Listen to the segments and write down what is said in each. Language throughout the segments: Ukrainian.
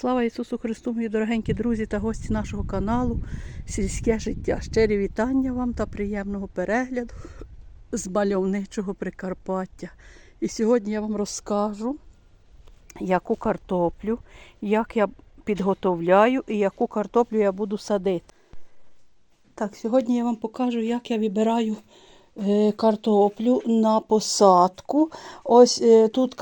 Слава Ісусу Христу, мої дорогенькі друзі та гості нашого каналу Сільське життя. Щирі вітання вам та приємного перегляду з мальовничого Прикарпаття. І сьогодні я вам розкажу, яку картоплю, як я підготовляю і яку картоплю я буду садити. Так, сьогодні я вам покажу, як я вибираю е, картоплю на посадку. Ось е, тут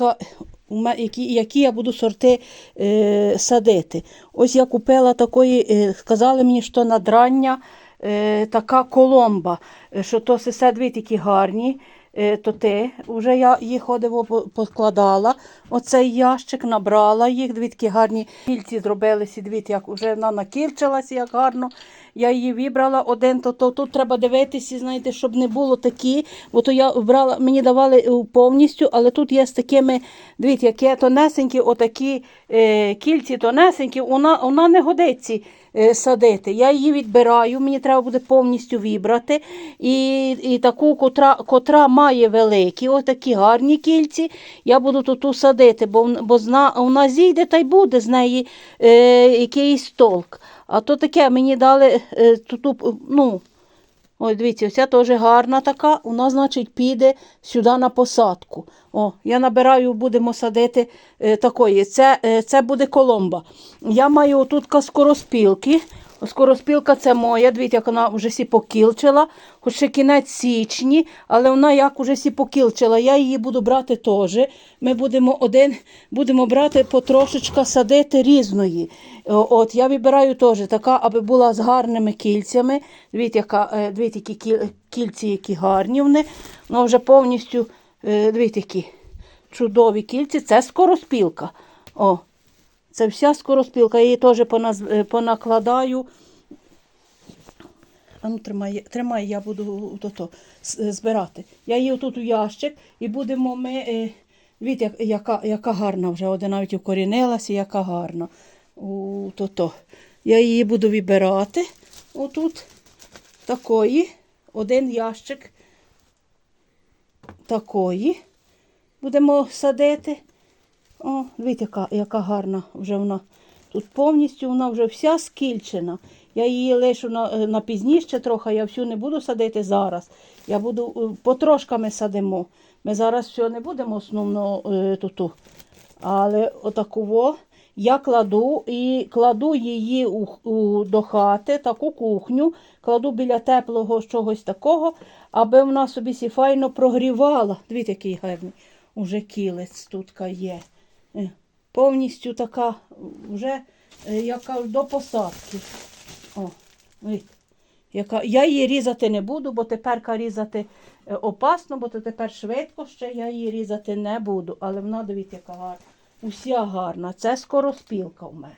які, які я буду сорти е, садити. Ось я купила такої, е, сказали мені, що надрання е, така коломба, е, що то дві такі гарні. Е, то ти, вже я їх ходиво покладала. Оцей ящик набрала їх, дві такі гарні кільці зробилися, дві, як вже вона накільчилася, як гарно. Я її вибрала один, то, то тут треба дивитися, знаєте, щоб не було такі. Бо то я брала, мені давали е, повністю, але тут є з такими, дивіться, які тонесенькі, отакі е, кільці тонесенькі, вона, вона не годиться садити. Я її відбираю, мені треба буде повністю вібрати. І, і таку, котра, котра має великі, отакі гарні кільці, я буду тут садити, бо, бо зна, вона зійде та й буде з неї е, якийсь толк. А то таке мені дали е, ту, ту, ну, Ось дивіться, ця теж гарна така. Вона, значить, піде сюди на посадку. О, я набираю, будемо садити е, такої. Це, е, це буде коломба. Я маю тут скороспілки. Скороспілка це моя, дивіться, як вона вже сі покілчила, хоч ще кінець січні, але вона як уже сі покілчила. Я її буду брати теж. Ми будемо один, будемо брати потрошечка садити різної. От, я вибираю теж така, аби була з гарними кільцями. Дивіться, яка, е, дивіться, які кільці, які гарні вони. Вона вже повністю, е, дивіться, які чудові кільці. Це скороспілка. О, це вся скороспілка. Я її теж е, понакладаю. А ну, тримай, тримай, я буду то, то, збирати. Я її тут у ящик і будемо ми. Е, як- яка, яка гарна вже, один навіть укорінилася, яка гарна. У, то, то. Я її буду вибирати. Отут такої. Один ящик такої. Будемо садити. О, дивіться, яка, яка гарна вже вона. Тут повністю вона вже вся скільчена. Я її лишу на, е, на пізніше трохи, я всю не буду садити зараз. Я буду е, потрошками садимо. Ми зараз все не будемо основно е, туту. Але отаково я кладу і кладу її у, у, до хати, таку кухню, кладу біля теплого чогось такого, аби вона собі сі файно прогрівала. Дивіться, який гарний уже кілець тут є. Е, Повністю така вже е, яка до посадки. О, яка... Я її різати не буду, бо тепер різати е, опасно, бо то тепер швидко ще я її різати не буду. Але вона, дивіться, яка гарна. Уся гарна. Це скороспілка у мене.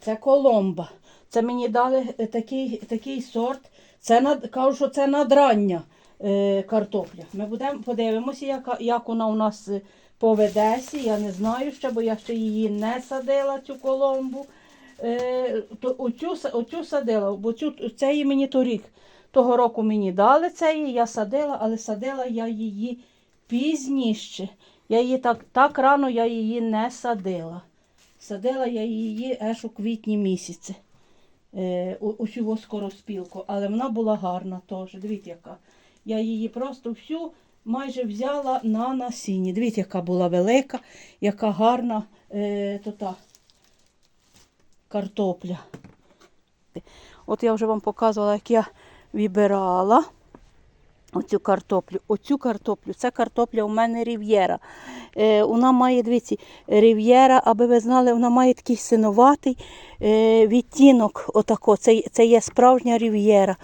Це коломба. Це мені дали такий, такий сорт. Це над, кажу, що це надрання е, картопля. Ми будемо подивимося, яка, як вона у нас поведеться. Я не знаю ще, бо я ще її не садила, цю коломбу. Е, то, оцю, оцю садила, бо цю, це її мені торік. Того року мені дали це її, я садила, але садила я її пізніше. Я її так, так рано я її не садила. Садила я її аж у квітні місяці. Е, у, у скороспілку, але вона була гарна теж. Дивіться, яка. Я її просто всю майже взяла на насінні. Дивіться, яка була велика, яка гарна е, то та картопля. От я вже вам показувала, як я вибирала оцю картоплю. Оцю картоплю. Це картопля у мене рів'єра. Е, вона має, дивіться, рів'єра, аби ви знали, вона має такий синоватий е, відтінок. Отако. Це, це є справжня рів'єра,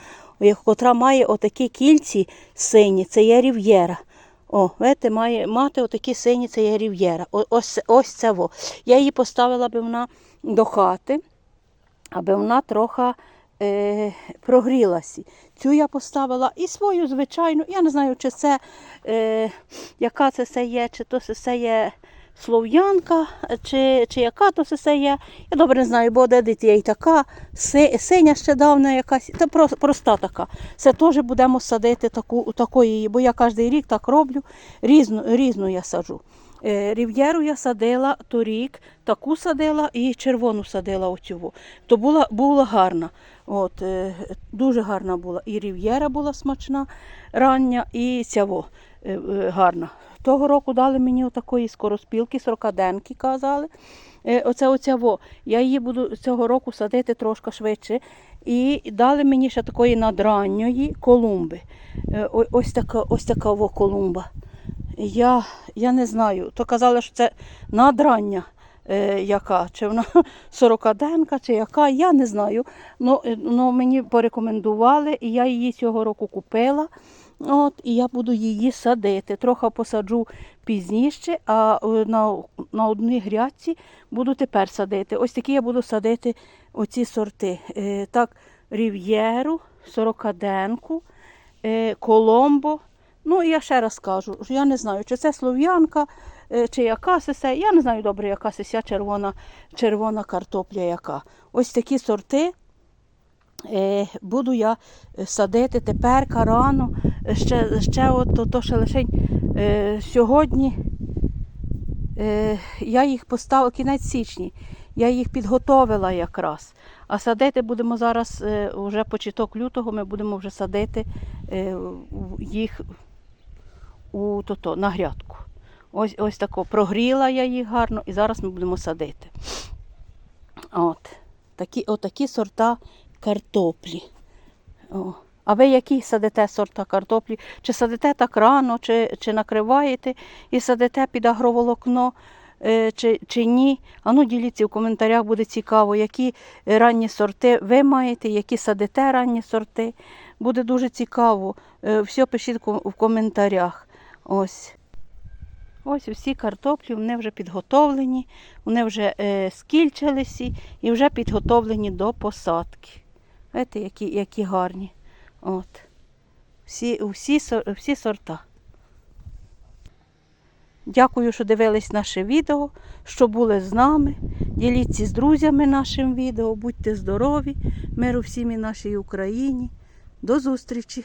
котра має отакі кільці сині, це є рів'єра. О, видите, має мати отакі сині, це є рів'єра. Ось, ось це во. Я її поставила би вона до хати, аби вона трохи е, прогрілася. Цю я поставила і свою звичайну. Я не знаю, чи це е, яка це все є, чи то все є слов'янка, чи, чи яка то все є. Я добре не знаю, бо де дитя і така, си- синя ще давна якась, та про- проста така. Це теж будемо садити таку, такої, бо я кожен рік так роблю, різну, різну я саджу. Е, Рів'єру я садила торік, таку садила і червону садила оцю. То була, була гарна. От, е, дуже гарна була. І рів'єра була смачна, рання, і цяво гарна. Того року дали мені отакої скороспілки, сорокаденки казали. Е, Оце оцяво. Я її буду цього року садити трошки швидше. І дали мені ще такої надранньої колумби. Е, Ось така, ось така во колумба. Я, я не знаю. То казали, що це надрання е, яка, чи вона сорокаденка, чи яка, я не знаю. Ну, е, ну, мені порекомендували, і я її цього року купила. От, і я буду її садити. Трохи посаджу пізніше, а е, на, на одній грядці буду тепер садити. Ось такі я буду садити оці сорти. Е, так, рів'єру, сорокаденку, е, коломбо. Ну, і я ще раз кажу, що я не знаю, чи це слов'янка, е, чи яка сесе. Я не знаю добре, яка сеся червона, червона картопля яка. Ось такі сорти буду я е, садити тепер рано. Ще, ще от то, то ще лише е, сьогодні е, я їх поставила кінець січні. Я їх підготовила якраз. А садити будемо зараз, е, вже початок лютого, ми будемо вже садити е, їх у то-то, на грядку. Ось, ось тако прогріла я їх гарно і зараз ми будемо садити. От. Такі, отакі сорта картоплі. О. А ви які садите сорта картоплі? Чи садите так рано, чи, чи накриваєте і садите під агроволокно, е, чи, чи ні? Ану, діліться в коментарях, буде цікаво, які ранні сорти ви маєте, які садите ранні сорти. Буде дуже цікаво. Е, Все пишіть в коментарях. Ось. Ось усі картоплі, вони вже підготовлені, вони вже е, скільчилися і вже підготовлені до посадки. Знаєте, які, які гарні. От. Всі, всі, всі сорта. Дякую, що дивились наше відео, що були з нами. Діліться з друзями нашим відео. Будьте здорові, миру всім і нашій Україні. До зустрічі!